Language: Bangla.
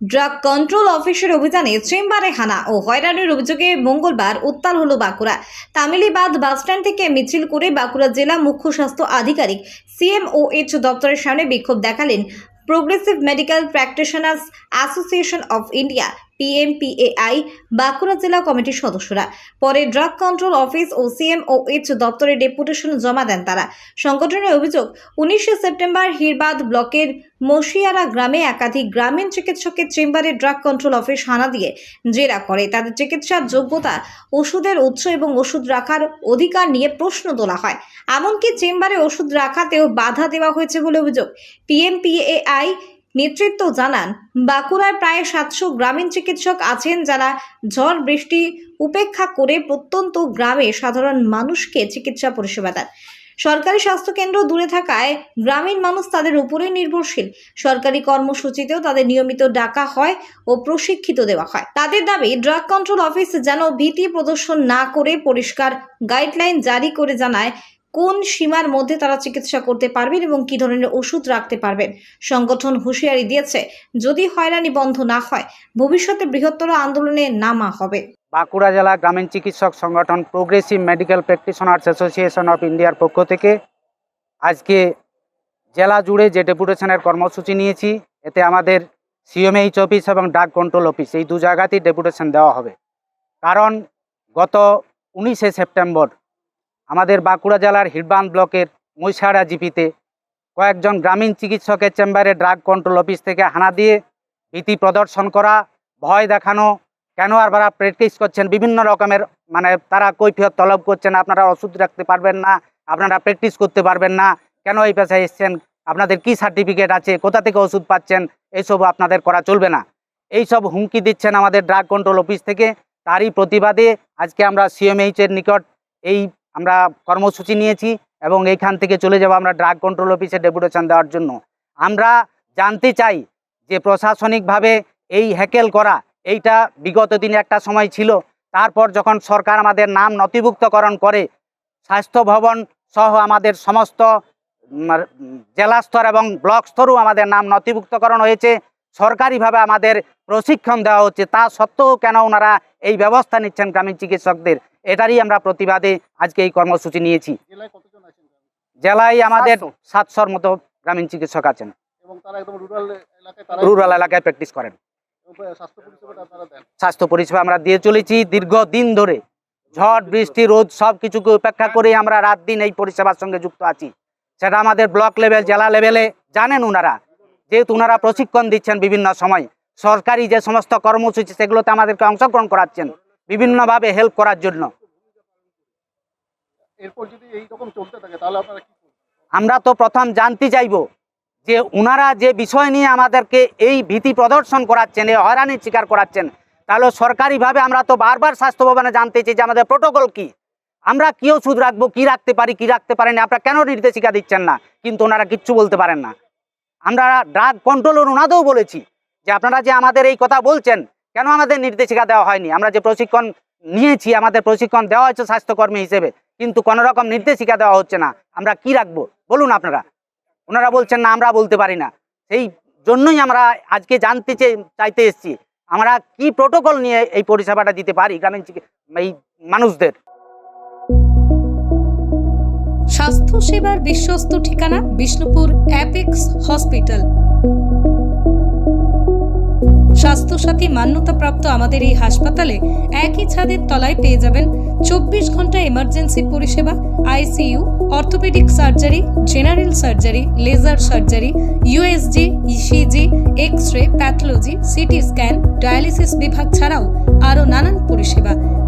ড্রাগ কন্ট্রোল অফিসের অভিযানে চেম্বারে হানা ও হয়রানির অভিযোগে মঙ্গলবার উত্তাল হলো বাঁকুড়া। তামিলিবাদ বাসস্ট্যান্ড থেকে মিছিল করে বাঁকুড়া জেলা মুখ্য স্বাস্থ্য আধিকারিক সিএমওএইচ দপ্তরের সামনে বিক্ষোভ দেখালেন progressive medical practitioners association of India PMPAI Bankura জেলা কমিটির সদস্যরা। পরে ড্রাগ কন্ট্রোল অফিস ও সিএমওএইচ দপ্তরে ডেপুটেশন জমা দেন তারা। সংগঠনের অভিযোগ, উনিশে সেপ্টেম্বর হিরবাদ ব্লকের মশিয়ারা গ্রামে একাধিক গ্রামীণ চিকিৎসকের চেম্বারে ড্রাগ কন্ট্রোল অফিস হানা দিয়ে জেরা করে। তাদের চিকিৎসার যোগ্যতা, ওষুধের উৎস এবং ওষুধ রাখার অধিকার নিয়ে প্রশ্ন তোলা হয়। এমনকি চেম্বারে ওষুধ রাখাতেও বাধা দেওয়া হয়েছে বলে অভিযোগ। পিএমপিএআই নেতৃত্ব জানান বাঁকুড়ায় প্রায় সাতশো গ্রামীণ চিকিৎসক আছেন যারা ঝড় বৃষ্টি উপেক্ষা করে প্রত্যন্ত গ্রামে সাধারণ মানুষকে চিকিৎসা পরিষেবা দেন। সরকারি স্বাস্থ্যকেন্দ্র দূরে থাকায় গ্রামীণ মানুষ তাদের উপরে নির্ভরশীল। সরকারি কর্মসূচিতেও তাদের নিয়মিত ডাকা হয় ও প্রশিক্ষিত দেওয়া হয়। তাদের দাবি, ড্রাগ কন্ট্রোল অফিস যেন ভীতি প্রদর্শন না করে পরিষ্কার গাইডলাইন জারি করে জানায় কোন সীমার মধ্যে তারা চিকিৎসা করতে পারবেন এবং কী ধরনের ওষুধ রাখতে পারবেন? সংগঠন হুঁশিয়ারি দিয়েছে, যদি হয়রানি বন্ধ না হয়, ভবিষ্যতে বৃহত্তর আন্দোলনে নামা হবে। বাঁকুড়া জেলা গ্রামীণ চিকিৎসক সংগঠন progressive medical practitioners association of ইন্ডিয়ার পক্ষ থেকে আজকে জেলা জুড়ে যে ডেপুটেশনের কর্মসূচি নিয়েছি, এতে আমাদের সিএমএইচ অফিস এবং ডাক কন্ট্রোল অফিস এই দু জায়গাতেই ডেপুটেশন দেওয়া হবে। কারণ গত উনিশে সেপ্টেম্বর আমাদের বাঁকুড়া জেলার হিড়বান ব্লকের মৈশাড়া জিপিতে কয়েকজন গ্রামীণ চিকিৎসকের চেম্বারে ড্রাগ কন্ট্রোল অফিস থেকে হানা দিয়ে ভীতি প্রদর্শন করা, ভয় দেখানো, কেন আপনারা প্র্যাকটিস করছেন, বিভিন্ন রকমের মানে তারা কৈফিয়ত তলব করছেন, আপনারা ওষুধ রাখতে পারবেন না, আপনারা প্র্যাকটিস করতে পারবেন না, কেন এই পেশায় এসছেন, আপনাদের কি সার্টিফিকেট আছে, কোথা থেকে ওষুধ পাচ্ছেন এইসব আপনাদের করা চলবে না। এই সব হুমকি দিচ্ছেন আমাদের ড্রাগ কন্ট্রোল অফিস থেকে, তারই প্রতিবাদে আজকে আমরা সিএমএইচ এর নিকট এই আমরা কর্মসূচি নিয়েছি এবং এইখান থেকে চলে যাব আমরা ড্রাগ কন্ট্রোল অফিসে ডেপুটেশন দেওয়ার জন্য। আমরা জানতে চাই যে প্রশাসনিকভাবে এই হ্যাকেল করা, এইটা বিগত দিনে একটা সময় ছিল। তারপর যখন সরকার আমাদের নাম নথিভুক্তকরণ করে, স্বাস্থ্য ভবন সহ আমাদের সমস্ত জেলা স্তর এবং ব্লক স্তরেও আমাদের নাম নথিভুক্তকরণ হয়েছে সরকারিভাবে আমাদের প্রশিক্ষণ দেওয়া হচ্ছে তা সত্ত্বেও কেন ওনারা এই ব্যবস্থা নিচ্ছেন গ্রামীণ চিকিৎসকদের? এটারই আমরা প্রতিবাদে আজকে এই কর্মসূচি নিয়েছি। জেলায় কতজন আছেন জেলায় আমাদের সাতশোর মতো গ্রামীণ চিকিৎসক আছেন। এবং তারা একদম রুরাল এলাকায় তারা রুরাল এলাকায় প্র্যাকটিস করেন। স্বাস্থ্য পরিষেবাটা আপনারা দেন? স্বাস্থ্য পরিষেবা আমরা দিয়ে চলেছি দীর্ঘদিন ধরে। ঝড় বৃষ্টি রোদ সব কিছুকে উপেক্ষা করে আমরা রাত দিন এই পরিষেবার সঙ্গে যুক্ত আছি। সেটা আমাদের ব্লক লেভেল জেলা লেভেলে জানেন ওনারা। যেহেতু ওনারা প্রশিক্ষণ দিচ্ছেন বিভিন্ন সময় সরকারি যে সমস্ত কর্মসূচি সেগুলোতে আমাদেরকে অংশগ্রহণ করাচ্ছেন বিভিন্নভাবে হেল্প করার জন্য। আমরা তো প্রথম জানতে চাইব যে ওনারা যে বিষয় নিয়ে আমাদেরকে এই ভীতি প্রদর্শন করাচ্ছেন এই হয়রানির শিকার করাচ্ছেন তাহলে সরকারিভাবে আমরা তো বারবার স্বাস্থ্য ভবনে জানতে চাই যে আমাদের প্রোটোকল কি। আমরা কি ওষুধ রাখব কি রাখতে পারি কি রাখতে পারি না আপনারা কেন নির্দেশিকা দিচ্ছেন না? কিন্তু ওনারা কিচ্ছু বলতে পারেন না। আমরা ড্রাগ কন্ট্রোলের ওনাদেরও বলেছি যে আপনারা যে আমাদের এই কথা বলছেন, কেন আমাদের নির্দেশিকা দেওয়া হয়নি? আমরা যে প্রশিক্ষণ নিয়েছি, আমাদের প্রশিক্ষণ দেওয়া হয়েছে স্বাস্থ্যকর্মী হিসেবে, কিন্তু কোনো রকম নির্দেশিকা দেওয়া হচ্ছে না। আমরা কি রাখব? বলুন আপনারা। ওনারা বলছেন, না, আমরা বলতে পারি না। সেই জন্যই আমরা আজকে জানতে চাইতে এসেছি। আমরা কি প্রোটোকল নিয়ে এই পরিষেবাটা দিতে পারি গ্রামীণ এই মানুষদের? স্বাস্থ্য সেবার বিশ্বস্ত ঠিকানা বিষ্ণুপুর অ্যাপেক্স হসপিটাল। স্বাস্থ্যসাথী মান্যতাপ্রাপ্ত আমাদের এই হাসপাতালে একই ছাদের তলায় পেয়ে যাবেন চব্বিশ ঘণ্টা এমার্জেন্সি পরিষেবা ICU orthopaedic surgery general surgery laser surgery USG ECG X ray pathology CT scan dialysis বিভাগ ছাড়াও আরও নানান পরিষেবা।